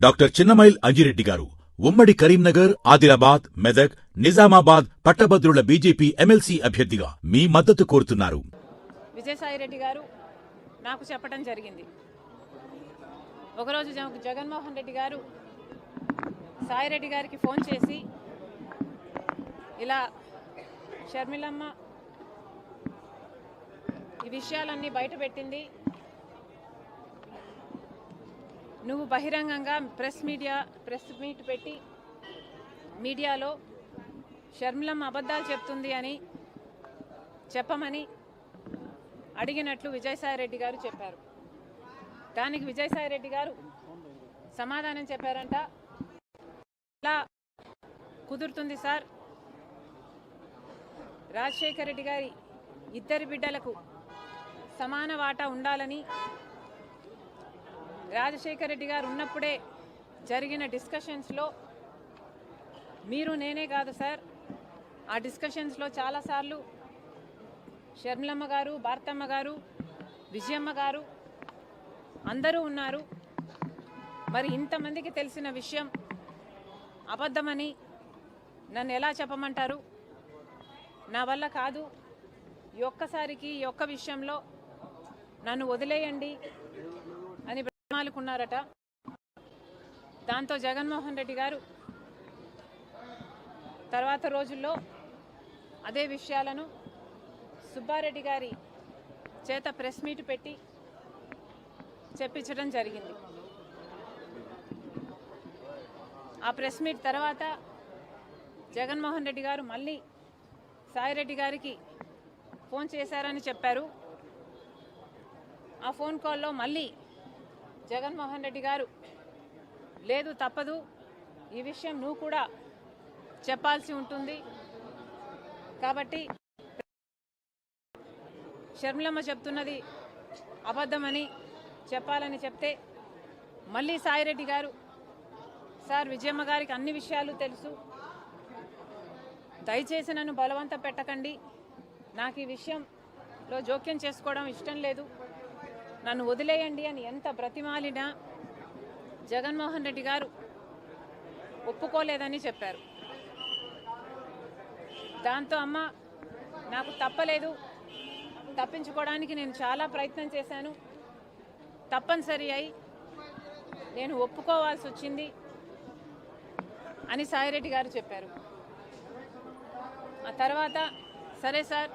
Doctor Chinnamail Anji Reddy గారు ఉమ్మడి కరీంనగర్ ఆదిలాబాద్ మెదక్ నిజామాబాద్ పట్టభద్రుల బీజేపీ ఎమ్మెల్సీ అభ్యర్థిగా మీ మద్దతు కోరుతున్నారు. విజయసాయిరెడ్డి గారు నాకు చెప్పడం జరిగింది. ఒకరోజు జగన్మోహన్ రెడ్డి గారు సాయిరెడ్డి గారికి ఫోన్ చేసి ఇలా షర్మిలమ్మ ఈ విషయాలన్నీ బయటపెట్టింది నువ్వు బహిరంగంగా ప్రెస్ మీడియా ప్రెస్ మీట్ పెట్టి మీడియాలో షర్మిలం అబద్ధాలు చెప్తుంది అని చెప్పమని అడిగినట్లు విజయసాయిరెడ్డి గారు చెప్పారు. దానికి విజయసాయిరెడ్డి గారు సమాధానం చెప్పారంట. ఇలా కుదురుతుంది సార్. రాజశేఖర రెడ్డి గారి ఇద్దరి బిడ్డలకు సమాన వాటా ఉండాలని రాజశేఖర రెడ్డి గారు ఉన్నప్పుడే జరిగిన డిస్కషన్స్లో మీరు నేనే కాదు సార్. ఆ డిస్కషన్స్లో చాలాసార్లు షర్మిలమ్మ గారు భారతమ్మ గారు విజయమ్మ గారు అందరూ ఉన్నారు. మరి ఇంతమందికి తెలిసిన విషయం అబద్ధమని నన్ను ఎలా చెప్పమంటారు? నా వల్ల కాదు. ఈ ఒక్కసారికి ఈ ఒక్క విషయంలో నన్ను వదిలేయండి. ఉన్నారట దాంతో జగన్మోహన్ రెడ్డి గారు తర్వాత రోజుల్లో అదే విషయాలను సుబ్బారెడ్డి గారి చేత ప్రెస్ మీట్ పెట్టి చెప్పించడం జరిగింది. ఆ ప్రెస్ మీట్ తర్వాత జగన్మోహన్ రెడ్డి గారు మళ్ళీ సాయిరెడ్డి గారికి ఫోన్ చేశారని చెప్పారు. ఆ ఫోన్ కాల్లో మళ్ళీ జగన్మోహన్ రెడ్డి గారు లేదు తప్పదు. ఈ విషయం నువ్వు కూడా చెప్పాల్సి ఉంటుంది. కాబట్టి షర్మిలమ్మ చెప్తున్నది అబద్ధమని చెప్పాలని చెప్తే మళ్ళీ సాయిరెడ్డి గారు సార్ విజయమ్మ గారికి అన్ని విషయాలు తెలుసు. దయచేసి నన్ను బలవంత పెట్టకండి. నాకు ఈ విషయంలో జోక్యం చేసుకోవడం ఇష్టం లేదు. నన్ను వదిలేయండి అని ఎంత బ్రతిమాలినా జగన్మోహన్ రెడ్డి గారు ఒప్పుకోలేదని చెప్పారు. దాంతో అమ్మ నాకు తప్పలేదు. తప్పించుకోవడానికి నేను చాలా ప్రయత్నం చేశాను. తప్పనిసరి అయి నేను ఒప్పుకోవాల్సి వచ్చింది అని సాయిరెడ్డి గారు చెప్పారు. ఆ తర్వాత సరే సార్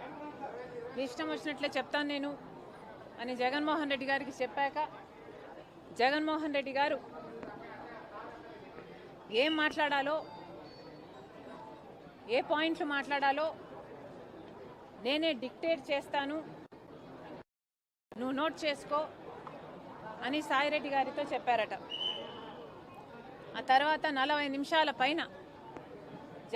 మీ ఇష్టం వచ్చినట్లే చెప్తాను నేను. అని జగన్మోహన్ రెడ్డి గారికి చెప్పాక జగన్మోహన్ రెడ్డి గారు ఏం మాట్లాడాలో ఏ పాయింట్లు మాట్లాడాలో నేనే డిక్టేట్ చేస్తాను. నువ్వు నోట్ చేసుకో అని సాయిరెడ్డి గారితో చెప్పారట. ఆ తర్వాత నలభై నిమిషాల పైన